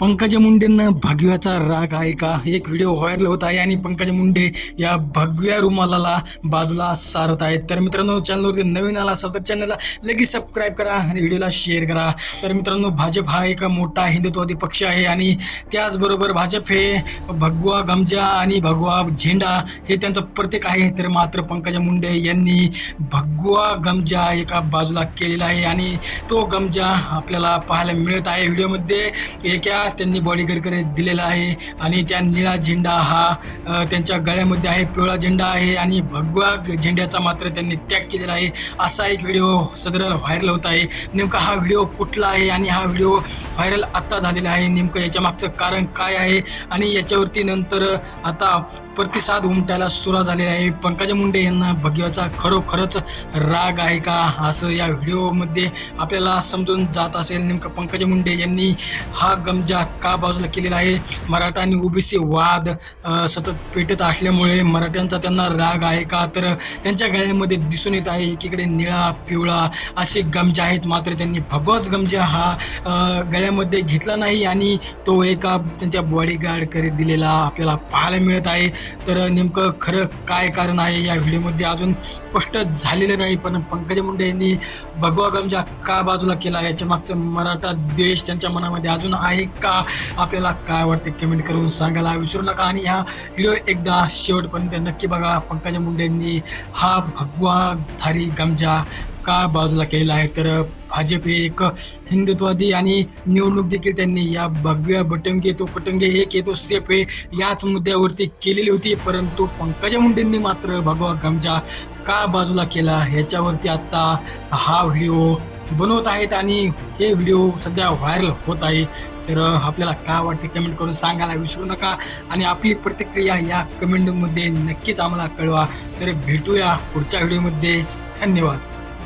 पंकजा मुंडेंना भगव्याचा राग आहे का? एक व्हिडिओ व्हायरल होत आहे आणि पंकजा मुंडे या भगव्या रुमालाला बाजूला सारत आहेत. तर मित्रांनो चॅनलवरती नवीन आला असाल तर चॅनलला लगेच सबस्क्राईब करा आणि व्हिडिओला शेअर करा. तर मित्रांनो भाजप हा एक मोठा हिंदुत्ववादी पक्ष आहे आणि त्याचबरोबर भाजप हे भगवा गमजा आणि भगवा झेंडा हे त्यांचं प्रतीक आहे. तर मात्र पंकजा मुंडे यांनी भगवा गमजा एका बाजूला केलेला आहे आणि तो गमजा आपल्याला पाहायला मिळत आहे. व्हिडिओमध्ये एका त्यांनी बॉडीगार्डकडे दिलेला आहे. आणि त्या निळा झेंडा हा त्यांच्या गळ्यामध्ये आहे. पिवळा झेंडा आहे आणि भगवा झेंड्याचा मात्र त्यांनी त्याग केलेला आहे. असा एक व्हिडिओ सदर व्हायरल होत आहे. नेमका हा व्हिडिओ कुठला आहे आणि हा व्हिडिओ व्हायरल आत्ता झालेला आहे? नेमकं याच्या मागचं कारण काय आहे? आणि याच्यावरती नंतर आता प्रतिसाद उमटायला सुरुवात झालेला आहे. पंकजा मुंडे यांना भगव्याचा खरोखरच राग आहे का? असं या व्हिडिओमध्ये आपल्याला समजून जात असेल. नेमकं पंकजा मुंडे यांनी हा गमजा का बाजूला केलेला आहे? मराठा आणि ओबीसी वाद सतत पेटत असल्यामुळे मराठ्यांचा त्यांना राग आहे का? तर त्यांच्या गळ्यामध्ये दिसून येत आहे एकीकडे निळा पिवळा असे गमजे आहेत. मात्र त्यांनी भगवाच गमजा हा गळ्यामध्ये घेतला नाही आणि तो एका त्यांच्या बॉडीगार्डकडे दिलेला आपल्याला पाहायला मिळत आहे. तर नेमकं खरं काय कारण आहे या व्हिडिओमध्ये? अजून स्पष्ट झालेलं नाही पण पंकजा मुंडे यांनी भगवा गमजा का बाजूला केला? याच्या मागचं मराठा द्वेष त्यांच्या मनामध्ये अजून आहे का? आपल्याला काय वाटते? कमेंट करून सांगायला विसरू नका. आणि हा व्हिडिओ एकदा शेवटपर्यंत नक्की बघा. पंकजा मुंडे यांनी हा भगवा धारी गमजा का बाजूला केलेला आहे? तर भाजप हे एक हिंदुत्ववादी आणि निवडणूक देखील त्यांनी या भगव्या बटंगे तो पटंगे एक येतो सेफ हे याच मुद्द्यावरती केलेली होती. परंतु पंकजा मुंडेंनी मात्र भगवा गमजा का बाजूला केला? ह्याच्यावरती आत्ता हा व्हिडिओ बनवत आहेत आणि हे व्हिडिओ सध्या व्हायरल होत आहे. तर आपल्याला काय वाटते कमेंट करून सांगायला विसरू नका. आणि आपली प्रतिक्रिया या कमेंटमध्ये नक्कीच आम्हाला कळवा. तर भेटूया पुढच्या व्हिडिओमध्ये. धन्यवाद.